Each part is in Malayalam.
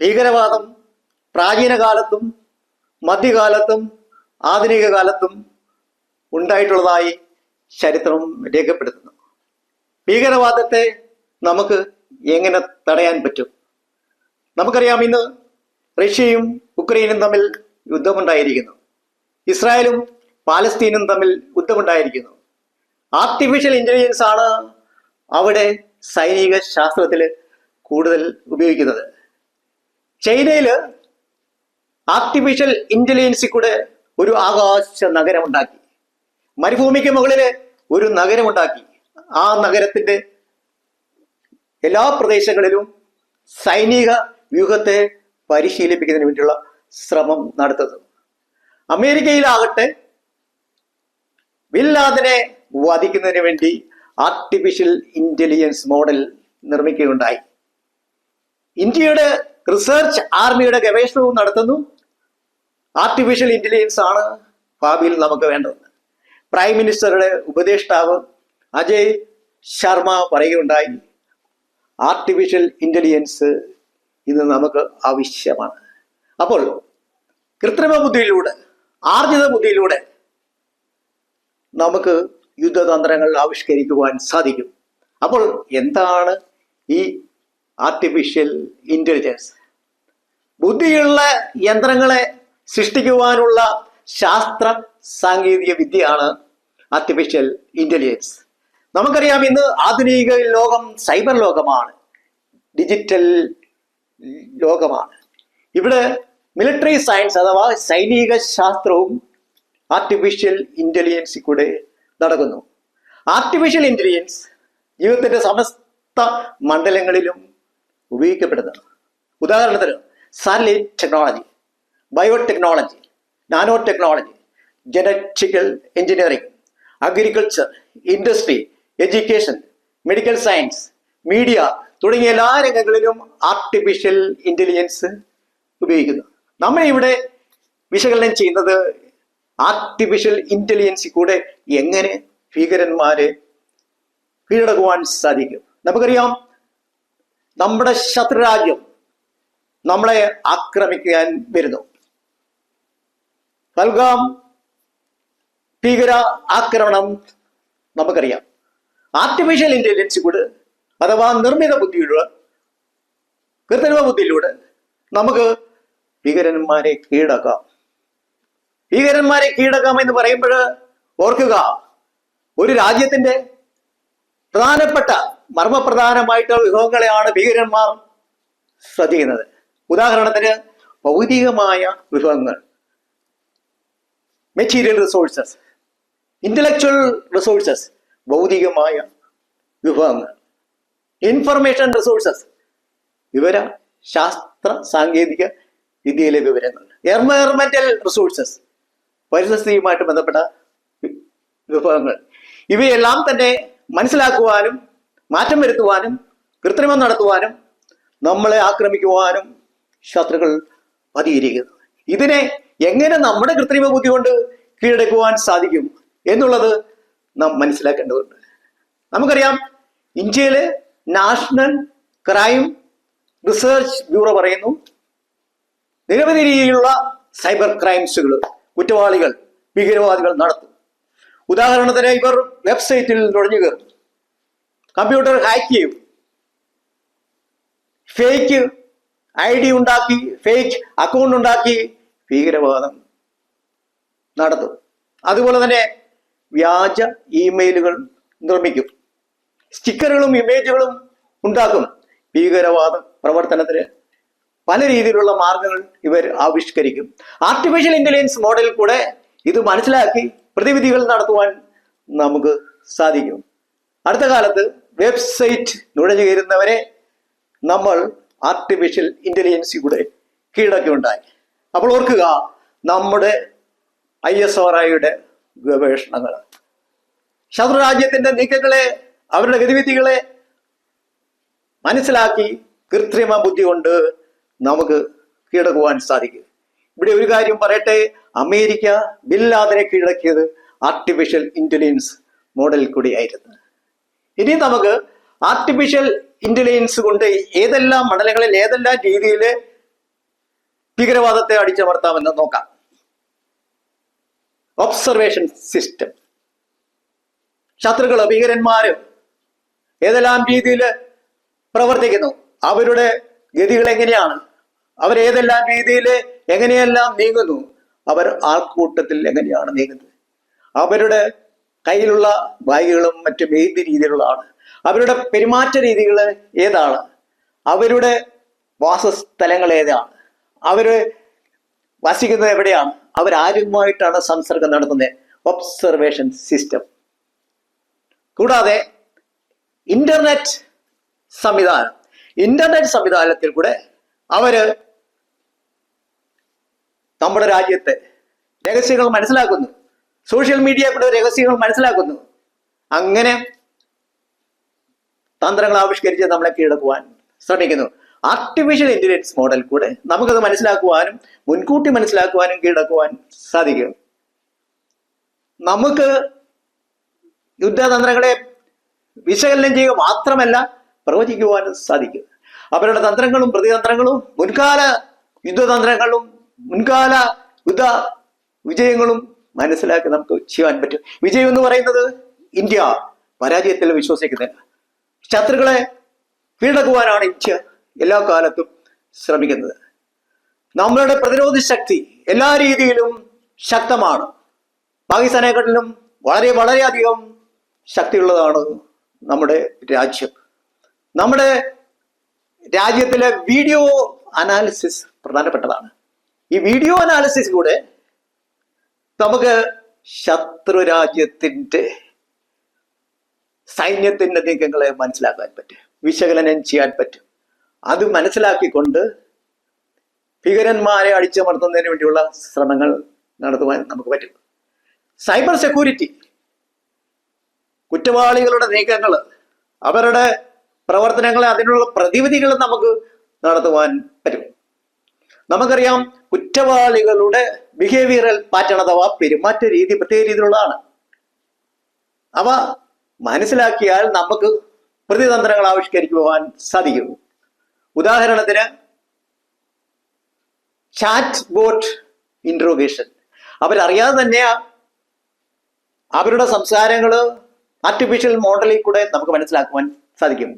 ഭീകരവാദം പ്രാചീന കാലത്തും മധ്യകാലത്തും ആധുനിക കാലത്തും ഉണ്ടായിട്ടുള്ളതായി ചരിത്രം രേഖപ്പെടുത്തുന്നു. ഭീകരവാദത്തെ നമുക്ക് എങ്ങനെ തടയാൻ പറ്റും? നമുക്കറിയാം ഇന്ന് റഷ്യയും ഉക്രൈനും തമ്മിൽ യുദ്ധമുണ്ടായിരിക്കുന്നു. ഇസ്രായേലും പാലസ്തീനും തമ്മിൽ യുദ്ധമുണ്ടായിരിക്കുന്നു. ആർട്ടിഫിഷ്യൽ ഇന്റലിജൻസ് ആണ് അവിടെ സൈനിക ശാസ്ത്രത്തിൽ കൂടുതൽ ഉപയോഗിക്കുന്നത്. ചൈനയിൽ ആർട്ടിഫിഷ്യൽ ഇന്റലിജൻസിൽ കൂടെ ഒരു ആകാശ നഗരം ഉണ്ടാക്കി മരുഭൂമിക്ക് മുകളിൽ ഒരു നഗരം ഉണ്ടാക്കി ആ നഗരത്തിന്റെ എല്ലാ പ്രദേശങ്ങളിലും സൈനിക വ്യൂഹത്തെ പരിശീലിപ്പിക്കുന്നതിന് വേണ്ടിയുള്ള ശ്രമം നടത്തുന്നത് അമേരിക്കയിലാകട്ടെ ബില്ലാദിനെ വധിക്കുന്നതിന് വേണ്ടി ആർട്ടിഫിഷ്യൽ ഇന്റലിജൻസ് മോഡൽ നിർമ്മിക്കുകയുണ്ടായി. ഇന്ത്യയുടെ റിസർച്ച് ആർമിയുടെ ഗവേഷണവും നടത്തുന്നു. ആർട്ടിഫിഷ്യൽ ഇന്റലിജൻസ് ആണ് ഭാവിയിൽ നമുക്ക് വേണ്ടത്. പ്രൈം മിനിസ്റ്ററുടെ ഉപദേഷ്ടാവ് അജയ് ശർമ്മ പറയുകയുണ്ടായി. ആർട്ടിഫിഷ്യൽ ഇന്റലിജൻസ് ഇന്ന് നമുക്ക് ആവശ്യമാണ്. അപ്പോൾ കൃത്രിമ ബുദ്ധിയിലൂടെ ആർജിത ബുദ്ധിയിലൂടെ നമുക്ക് യുദ്ധതന്ത്രങ്ങൾ ആവിഷ്കരിക്കുവാൻ സാധിക്കും. അപ്പോൾ എന്താണ് ഈ ആർട്ടിഫിഷ്യൽ ഇന്റലിജൻസ് ബുദ്ധിയുള്ള യന്ത്രങ്ങളെ സൃഷ്ടിക്കുവാനുള്ള ശാസ്ത്ര സാങ്കേതിക വിദ്യയാണ് ആർട്ടിഫിഷ്യൽ ഇന്റലിജൻസ് നമുക്കറിയാം ഇന്ന് ആധുനിക ലോകം സൈബർ ലോകമാണ്. ഡിജിറ്റൽ ലോകമാണ്. ഇവിടെ മിലിറ്ററി സയൻസ് അഥവാ സൈനിക ശാസ്ത്രവും ആർട്ടിഫിഷ്യൽ ഇന്റലിജൻസിൽ കൂടെ നടക്കുന്നു. ആർട്ടിഫിഷ്യൽ ഇന്റലിജൻസ് ജീവിതത്തിന്റെ സമസ്ത മണ്ഡലങ്ങളിലും ഉപയോഗിക്കപ്പെടുന്നത്. ഉദാഹരണത്തിന് satellite technology bio technology nano technology genetical engineering agriculture industry education medical science media തുടങ്ങിയ എല്ലാ രംഗങ്ങളിലും ആർട്ടിഫിഷ്യൽ ഇന്റലിജൻസ് ഉപയോഗിക്കുന്നു. നമ്മൾ ഇവിടെ വിശകലനം ചെയ്യുന്നത് ആർട്ടിഫിഷ്യൽ ഇന്റലിജൻസിൽ കൂടെ എങ്ങനെ ഭീകരന്മാരെ കീഴടക്കുവാൻ സാധിക്കും. നമുക്കറിയാം നമ്മുടെ ശത്രുരാജ്യം നമ്മളെ ആക്രമിക്കാൻ വരുന്നു. നൽകാം ഭീകര ആക്രമണം നമുക്കറിയാം. ആർട്ടിഫിഷ്യൽ ഇന്റലിജൻസ് കൂടെ അഥവാ നിർമ്മിത ബുദ്ധിയിലൂടെ കൃത്രിമ ബുദ്ധിയിലൂടെ നമുക്ക് ഭീകരന്മാരെ കീഴടക്കാം. ഭീകരന്മാരെ കീഴടക്കാം എന്ന് പറയുമ്പോൾ ഓർക്കുക ഒരു രാജ്യത്തിന്റെ പ്രധാനപ്പെട്ട മർമ്മപ്രധാനമായിട്ടുള്ള വിഭവങ്ങളെയാണ് ഭീകരന്മാർ ശ്രദ്ധിക്കുന്നത്. ഉദാഹരണത്തിന് ഭൗതികമായ വിഭവങ്ങൾ. മെറ്റീരിയൽ റിസോഴ്സസ് ഇന്റലക്ച്വൽ റിസോഴ്സസ് ഭൗതികമായ വിഭവങ്ങൾ. ഇൻഫർമേഷൻ റിസോഴ്സസ് വിവര ശാസ്ത്ര സാങ്കേതിക വിദ്യയിലെ വിവരങ്ങൾ. എൻവയർമെന്റൽ റിസോഴ്സസ് പരിസ്ഥിതിയുമായിട്ട് ബന്ധപ്പെട്ട വിഭവങ്ങൾ. ഇവയെല്ലാം തന്നെ മനസ്സിലാക്കുവാനും മാറ്റം വരുത്തുവാനും കൃത്രിമം നടത്തുവാനും നമ്മളെ ആക്രമിക്കുവാനും ശത്രുക്കൾ പതിയിരിക്കുന്നു. ഇതിനെ എങ്ങനെ നമ്മുടെ കൃത്രിമ ബുദ്ധി കൊണ്ട് കീഴടക്കുവാൻ സാധിക്കും എന്നുള്ളത് നാം മനസ്സിലാക്കേണ്ടതുണ്ട്. നമുക്കറിയാം ഇന്ത്യയിലെ നാഷണൽ ക്രൈം റിസർച്ച് ബ്യൂറോ പറയുന്നു നിരവധി രീതിയിലുള്ള സൈബർ ക്രൈംസുകൾ കുറ്റവാളികൾ ഭീകരവാദികൾ നടത്തും. ഉദാഹരണത്തിന് ഇവർ വെബ്സൈറ്റിൽ നുഴഞ്ഞു കയറും കമ്പ്യൂട്ടർ ഹാക്ക് ചെയ്യും. ഫേക്ക് ഐ ഡി ഉണ്ടാക്കി ഫേക്ക് അക്കൗണ്ട് ഉണ്ടാക്കി ഭീകരവാദം നടത്തും. അതുപോലെ തന്നെ വ്യാജ ഇമെയിലുകൾ നിർമ്മിക്കും. സ്റ്റിക്കറുകളും ഇമേജുകളും ഉണ്ടാക്കും. ഭീകരവാദ പ്രവർത്തനത്തിന് പല രീതിയിലുള്ള മാർഗങ്ങൾ ഇവർ ആവിഷ്കരിക്കും. ആർട്ടിഫിഷ്യൽ ഇന്റലിജൻസ് മോഡലിൽ കൂടെ ഇത് മനസ്സിലാക്കി പ്രതിവിധികൾ നടത്തുവാൻ നമുക്ക് സാധിക്കും. അടുത്ത കാലത്ത് വെബ്സൈറ്റ് നുഴഞ്ഞു കയറുന്നവരെ നമ്മൾ ആർട്ടിഫിഷ്യൽ ഇന്റലിജൻസിയുടെ കീഴടക്കി ഉണ്ടായി. അപ്പോൾ ഓർക്കുക നമ്മുടെ ഐ എസ് ആർ ഐയുടെ ഗവേഷണങ്ങൾ. ശത്രുരാജ്യത്തിന്റെ നീക്കങ്ങളെ അവരുടെ ഗതിവിധികളെ മനസ്സിലാക്കി കൃത്രിമ ബുദ്ധി കൊണ്ട് നമുക്ക് കീഴടക്കുവാൻ സാധിക്കും. ഇവിടെ ഒരു കാര്യം പറയട്ടെ അമേരിക്ക ബില്ലാദിനെ കീഴടക്കിയത് ആർട്ടിഫിഷ്യൽ ഇന്റലിജൻസ് മോഡൽ കൂടിയായിരുന്നു ഇനി നമുക്ക് ആർട്ടിഫിഷ്യൽ ഇന്റലിജൻസ് കൊണ്ട് ഏതെല്ലാം മണ്ഡലങ്ങളിൽ ഏതെല്ലാം രീതിയിൽ ഭീകരവാദത്തെ അടിച്ചമർത്താമെന്ന് നോക്കാം. ഒബ്സർവേഷൻ സിസ്റ്റം ശത്രുക്കൾ ഭീകരന്മാര് ഏതെല്ലാം രീതിയിൽ പ്രവർത്തിക്കുന്നു? അവരുടെ ഗതികൾ എങ്ങനെയാണ്? അവരേതെല്ലാം രീതിയിൽ എങ്ങനെയെല്ലാം നീങ്ങുന്നു? അവർ ആൾക്കൂട്ടത്തിൽ എങ്ങനെയാണ് നീങ്ങുന്നത്? അവരുടെ കയ്യിലുള്ള ബാഗുകളും മറ്റും ഏത് രീതിയിലുള്ളതാണ് അവരുടെ പെരുമാറ്റ രീതികൾ ഏതാണ്? അവരുടെ വാസസ്ഥലങ്ങൾ ഏതാണ്? അവർ വസിക്കുന്നത് എവിടെയാണ്? അവരാരുമായിട്ടാണ് സംസർഗം നടത്തുന്നത്? Observation system. കൂടാതെ ഇന്റർനെറ്റ് സംവിധാനം. ഇന്റർനെറ്റ് സംവിധാനത്തിൽ കൂടെ അവർ നമ്മുടെ രാജ്യത്തെ രഹസ്യങ്ങൾ മനസ്സിലാക്കുന്നു. സോഷ്യൽ മീഡിയ കൂടെ രഹസ്യങ്ങൾ മനസ്സിലാക്കുന്നു. അങ്ങനെ തന്ത്രങ്ങൾ ആവിഷ്കരിച്ച് നമ്മളെ കീഴടക്കുവാൻ ശ്രമിക്കുന്നു. ആർട്ടിഫിഷ്യൽ ഇന്റലിജൻസ് മോഡൽ കൂടെ നമുക്കത് മനസ്സിലാക്കുവാനും മുൻകൂട്ടി മനസ്സിലാക്കുവാനും കീഴടക്കുവാൻ സാധിക്കും. നമുക്ക് യുദ്ധതന്ത്രങ്ങളെ വിശകലനം ചെയ്യുക മാത്രമല്ല പ്രവചിക്കുവാനും സാധിക്കും. അവരുടെ തന്ത്രങ്ങളും പ്രതിതന്ത്രങ്ങളും മുൻകാല യുദ്ധതന്ത്രങ്ങളും മുൻകാല യുദ്ധ വിജയങ്ങളും മനസ്സിലാക്കി നമുക്ക് ചെയ്യാൻ പറ്റും. വിജയം എന്ന് പറയുന്നത് ഇന്ത്യ പരാജയത്തിൽ വിശ്വസിക്കുന്നില്ല ശത്രുക്കളെ കീഴടക്കുവാനാണ് ഇന്ത്യ എല്ലാ കാലത്തും ശ്രമിക്കുന്നത്. നമ്മളുടെ പ്രതിരോധ ശക്തി എല്ലാ രീതിയിലും ശക്തമാണ്. പാകിസ്ഥാനെക്കാട്ടിലും വളരെ വളരെയധികം ശക്തിയുള്ളതാണ് നമ്മുടെ രാജ്യം. നമ്മുടെ രാജ്യത്തിലെ വീഡിയോ അനാലിസിസ് പ്രധാനപ്പെട്ടതാണ്. ഈ വീഡിയോ അനാലിസിസിലൂടെ നമുക്ക് ശത്രു രാജ്യത്തിന്റെ സൈന്യത്തിന്റെ നീക്കങ്ങളെ മനസ്സിലാക്കാൻ പറ്റും വിശകലനം ചെയ്യാൻ പറ്റും. അത് മനസ്സിലാക്കിക്കൊണ്ട് ഭീകരന്മാരെ അടിച്ചമർത്തുന്നതിന് വേണ്ടിയുള്ള ശ്രമങ്ങൾ നടത്തുവാൻ നമുക്ക് പറ്റും. സൈബർ സെക്യൂരിറ്റി കുറ്റവാളികളുടെ നീക്കങ്ങൾ അവരുടെ പ്രവർത്തനങ്ങളെ അതിനുള്ള പ്രതിവിധികൾ നമുക്ക് നടത്തുവാൻ പറ്റും. നമുക്കറിയാം കുറ്റവാളികളുടെ ബിഹേവിയറൽ പാറ്റേൺ അഥവാ പെരുമാറ്റ രീതി പ്രത്യേക രീതിയിലുള്ളതാണ്. അവ മനസ്സിലാക്കിയാൽ നമുക്ക് പ്രതിതന്ത്രങ്ങൾ ആവിഷ്കരിക്കുവാൻ സാധിക്കും. ഉദാഹരണത്തിന് ചാറ്റ് ബോട്ട് ഇൻട്രോഗേഷൻ അവരറിയാതെ തന്നെ അവരുടെ സംസാരങ്ങൾ ആർട്ടിഫിഷ്യൽ മോഡലിൽ കൂടെ നമുക്ക് മനസ്സിലാക്കുവാൻ സാധിക്കും.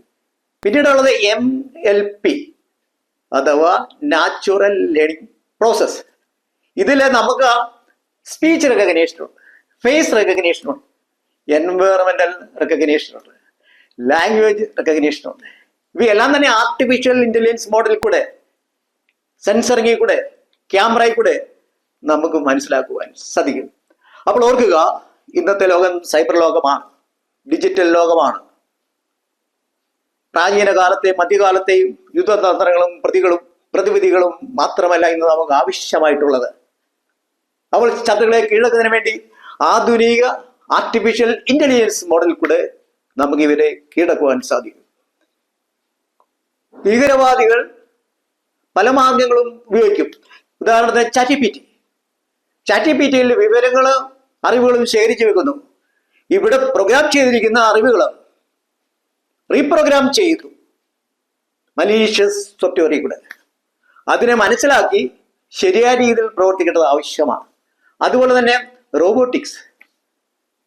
പിന്നീടുള്ളത് എം എൽ പി അഥവാ നാച്ചുറൽ ലേണിംഗ് പ്രോസസ് ഇതിൽ നമുക്ക് സ്പീച്ച് റെക്കഗ്നേഷൻ ഉണ്ട് ഫേസ് റെക്കഗ്നേഷൻ ഉണ്ട് എൻവയറമെന്റൽ റെക്കഗ്നേഷൻ ഉണ്ട് ലാംഗ്വേജ് റെക്കഗ്നേഷൻ ഉണ്ട്. ഇവയെല്ലാം തന്നെ ആർട്ടിഫിഷ്യൽ ഇന്റലിജൻസ് മോഡലിൽ കൂടെ സെൻസറിങ്ങിൽ കൂടെ ക്യാമറയിൽ കൂടെ നമുക്ക് മനസ്സിലാക്കുവാൻ സാധിക്കും. അപ്പോൾ ഓർക്കുക ഇന്നത്തെ ലോകം സൈബർ ലോകമാണ് ഡിജിറ്റൽ ലോകമാണ്. പ്രാചീന കാലത്തെ മധ്യകാലത്തെയും യുദ്ധതന്ത്രങ്ങളും പ്രതികളും പ്രതിവിധികളും മാത്രമല്ല ഇന്ന് നമുക്ക് ആവശ്യമായിട്ടുള്ളത്. അവൾ ശത്രുക്കളെ കീഴടക്കുന്നതിന് വേണ്ടി ആധുനിക ആർട്ടിഫിഷ്യൽ ഇന്റലിജൻസ് മോഡൽ കൂടെ നമുക്ക് ഇവരെ കീഴടക്കുവാൻ സാധിക്കും. ഭീകരവാദികൾ പല മാർഗങ്ങളും ഉപയോഗിക്കും. ഉദാഹരണത്തിന് ചാറ്റി പി ടി ചാറ്റി പി ടിയിൽ വിവരങ്ങളും അറിവുകളും ശേഖരിച്ചു വെക്കുന്നു. ഇവിടെ പ്രോഗ്രാം ചെയ്തിരിക്കുന്ന അറിവുകൾ റീപ്രോഗ്രാം ചെയ്തു. മലീഷ്യസ് സോഫ്റ്റ്വെയറിൽ കൂടെ. അതിനെ മനസ്സിലാക്കി ശരിയായ രീതിയിൽ പ്രവർത്തിക്കേണ്ടത് ആവശ്യമാണ്. അതുപോലെ തന്നെ റോബോട്ടിക്സ്.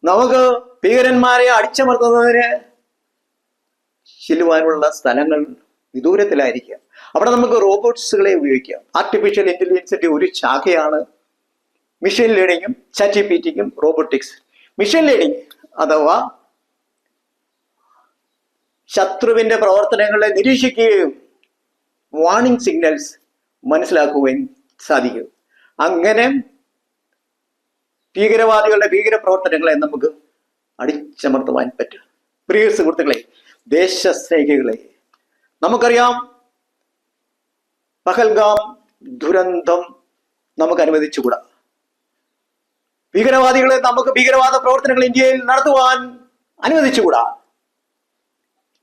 നമുക്ക് ഭീകരന്മാരെ അടിച്ചമർത്തുന്നതിന് ചെല്ലുവാനുള്ള സ്ഥലങ്ങൾ വിദൂരത്തിലായിരിക്കാം. അവിടെ നമുക്ക് റോബോട്ട്സുകളെ ഉപയോഗിക്കാം. ആർട്ടിഫിഷ്യൽ ഇന്റലിജൻസിന്റെ ഒരു ശാഖയാണ് മിഷൻ ലേണിങ്ങും ചാറ്റി റോബോട്ടിക്സ് മിഷൻ ലേണിംഗ് അഥവാ ശത്രുവിന്റെ പ്രവർത്തനങ്ങളെ നിരീക്ഷിക്കുകയും വാർണിംഗ് സിഗ്നൽസ് മനസ്സിലാക്കുകയും സാധിക്കും. അങ്ങനെ ഭീകരവാദികളുടെ ഭീകര പ്രവർത്തനങ്ങളെ നമുക്ക് അടിച്ചമർത്തുവാൻ പറ്റും പ്രിയ സുഹൃത്തുക്കളെ ദേശസ്നേഹികളെ നമുക്കറിയാം പഹൽഗാം ദുരന്തം നമുക്ക് അനുവദിച്ചുകൂടാ. ഭീകരവാദികളെ നമുക്ക് ഭീകരവാദ പ്രവർത്തനങ്ങൾ ഇന്ത്യയിൽ നടത്തുവാൻ അനുവദിച്ചുകൂടാ.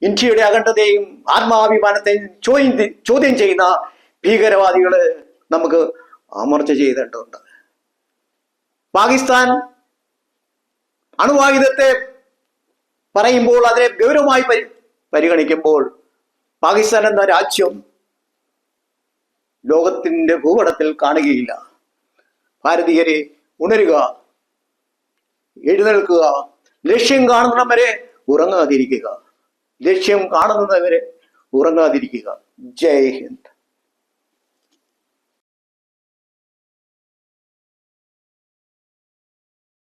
ഇന്ത്യയുടെ അഖണ്ഡതയും ആത്മാഭിമാനത്തെയും ചോദ്യം ചോദ്യം ചെയ്യുന്ന ഭീകരവാദികളെ നമുക്ക് അമർച്ച ചെയ്തിട്ടുണ്ട് പാകിസ്ഥാൻ അണുവായുധത്തെ പറയുമ്പോൾ അതിനെ ഗൗരവമായി പരി പരിഗണിക്കുമ്പോൾ പാകിസ്ഥാൻ എന്ന രാജ്യം ലോകത്തിന്റെ ഭൂപടത്തിൽ കാണുകയില്ല. ഭാരതീയരെ ഉണരുക എഴുന്നേൽക്കുക ലക്ഷ്യം കാണുന്നവരെ വരെ ഉറങ്ങാതിരിക്കുക. ലക്ഷ്യം കാണുന്നവരെ ഉറങ്ങാതിരിക്കുക. ജയ് ഹിന്ദ്.